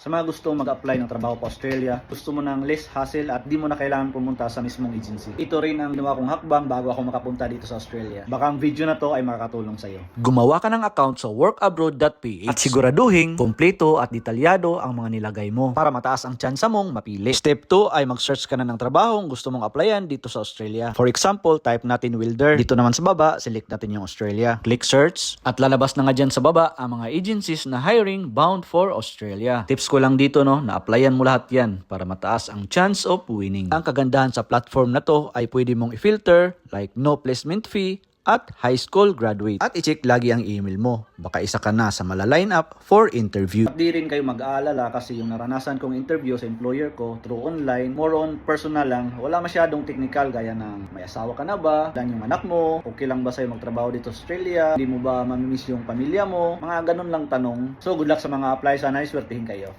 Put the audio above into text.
Sa mga gusto mag-apply ng trabaho pa Australia, gusto mo ng less hassle at di mo na kailangan pumunta sa mismong agency. Ito rin ang ginawa kong hakbang bago ako makapunta dito sa Australia. Baka ang video na to ay makakatulong sa iyo. Gumawa ka ng account sa workabroad.ph at siguraduhin kumpleto at detalyado ang mga nilagay mo para mataas ang tsansa mong mapili. Step 2 ay mag-search ka na ng trabaho gusto mong applyan dito sa Australia. For example, type natin welder. Dito naman sa baba, select natin yung Australia. Click search at lalabas na nga dyan sa baba ang mga agencies na hiring bound for Australia. Tips ko lang dito no, na applyan mo lahat yan para mataas ang chance of winning. Ang kagandahan sa platform na to ay pwede mong i-filter like no placement fee at high school graduate. At i-check lagi ang email mo. Baka isa ka na sa mala-line up for interview. At di rin kayo mag-aalala kasi yung naranasan kong interview sa employer ko through online, more on personal lang. Wala masyadong technical gaya ng may asawa ka na ba, dan yung anak mo, okay lang ba sa'yo magtrabaho dito sa Australia, hindi mo ba mamimiss yung pamilya mo, mga ganun lang tanong. So good luck sa mga apply, sana iswertihin kayo.